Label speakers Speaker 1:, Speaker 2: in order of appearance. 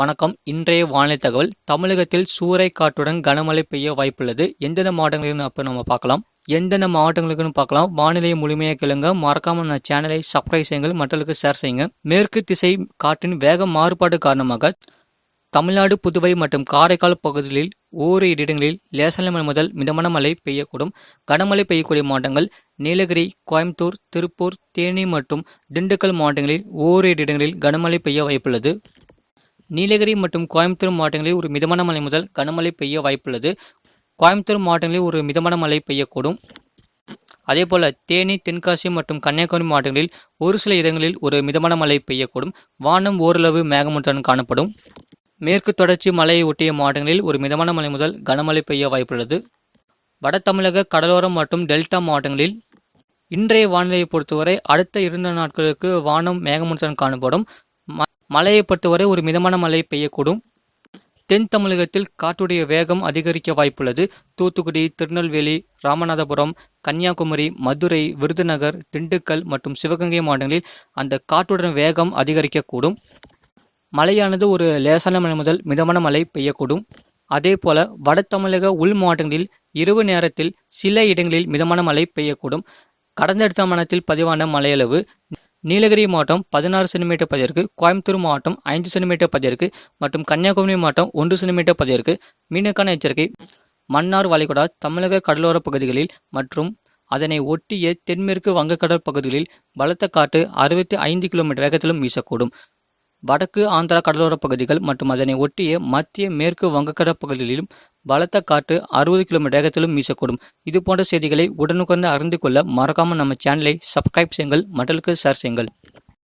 Speaker 1: வணக்கம். இன்றைய வானிலை தகவல். தமிழகத்தில் சூறை காற்றுடன் கனமழை பெய்ய வாய்ப்புள்ளது. எந்தெந்த மாவட்டங்களுக்கு அப்போ நம்ம பார்க்கலாம். எந்தெந்த மாவட்டங்களுக்குன்னு பார்க்கலாம். வானிலையை முழுமையாக கேளுங்க. மறக்காம நம்ம சேனலை சப்ஸ்கிரைப் செய்யுங்கள். மற்றவர்களுக்கு ஷேர் செய்யுங்க. மேற்கு திசை காற்றின் வேக மாறுபாடு காரணமாக தமிழ்நாடு புதுவை மற்றும் காரைக்கால் பகுதிகளில் ஓரிரு இடங்களில் லேசான மழை முதல் மிதமான மழை பெய்யக்கூடும். கனமழை பெய்யக்கூடிய மாவட்டங்கள் நீலகிரி கோயம்புத்தூர் திருப்பூர் தேனி மற்றும் திண்டுக்கல் மாவட்டங்களில் ஓரிரு இடங்களில் கனமழை பெய்ய வாய்ப்புள்ளது. நீலகிரி மற்றும் கோயம்புத்தூர் மாவட்டங்களில் ஒரு மிதமான மழை முதல் கனமழை பெய்ய வாய்ப்புள்ளது. கோயம்புத்தூர் மாவட்டங்களில் ஒரு மிதமான மழை பெய்யக்கூடும். அதேபோல தேனி தென்காசி மற்றும் கன்னியாகுமரி மாவட்டங்களில் ஒரு சில இடங்களில் ஒரு மிதமான மழை பெய்யக்கூடும். வானம் ஓரளவு மேகமூட்டத்துடன் காணப்படும். மேற்கு தொடர்ச்சி மலையை ஒட்டிய மாவட்டங்களில் ஒரு மிதமான மழை முதல் கனமழை பெய்ய வாய்ப்புள்ளது. வட தமிழக கடலோரம் மற்றும் டெல்டா மாவட்டங்களில் இன்றைய வானிலையை பொறுத்தவரை அடுத்த இரண்டு நாட்களுக்கு வானம் மேகமூட்டத்துடன் காணப்படும். மழையை பொறுத்தவரை ஒரு மிதமான மழை பெய்யக்கூடும். தென் தமிழகத்தில் காற்றுடைய வேகம் அதிகரிக்க வாய்ப்புள்ளது. தூத்துக்குடி திருநெல்வேலி ராமநாதபுரம் கன்னியாகுமரி மதுரை விருதுநகர் திண்டுக்கல் மற்றும் சிவகங்கை மாவட்டங்களில் அந்த காற்றுடன் வேகம் அதிகரிக்கக்கூடும். மழையானது ஒரு லேசான மழை முதல் மிதமான மழை பெய்யக்கூடும். அதே போல வட தமிழக உள் மாவட்டங்களில் இரவு நேரத்தில் சில இடங்களில் மிதமான மழை பெய்யக்கூடும். கடந்த அடுத்த மாதத்தில் பதிவான மழையளவு நீலகிரி மாவட்டம் பதினாறு சென்டிமீட்டர் பதிவிற்கு கோயம்புத்தூர் மாவட்டம் ஐந்து சென்டிமீட்டர் பதிவிற்கு மற்றும் கன்னியாகுமரி மாவட்டம் ஒன்று சென்டிமீட்டர் பதிவிற்கு மீனுக்கான எச்சரிக்கை. மன்னார் வளைகுடா தமிழக கடலோரப் பகுதிகளில் மற்றும் அதனை ஒட்டிய தென்மேற்கு வங்கக்கடல் பகுதிகளில் பலத்த காற்று அறுபத்தி ஐந்து கிலோமீட்டர் வேகத்திலும் வீசக்கூடும். வடக்கு ஆந்திரா கடலோரப் பகுதிகள் மற்றும் அதனை ஒட்டிய மத்திய மேற்கு வங்கக்கடல் பகுதிகளிலும் பலத்த காற்று அறுபது கிலோமீட்டர் வேகத்திலும் வீசக்கூடும். இது போன்ற செய்திகளை உடனுக்குடன் அறிந்து கொள்ள மறக்காமல் நம்ம சேனலை சப்ஸ்கிரைப் செய்யுங்கள். மற்றவர்களுக்கு ஷேர் செய்யுங்கள்.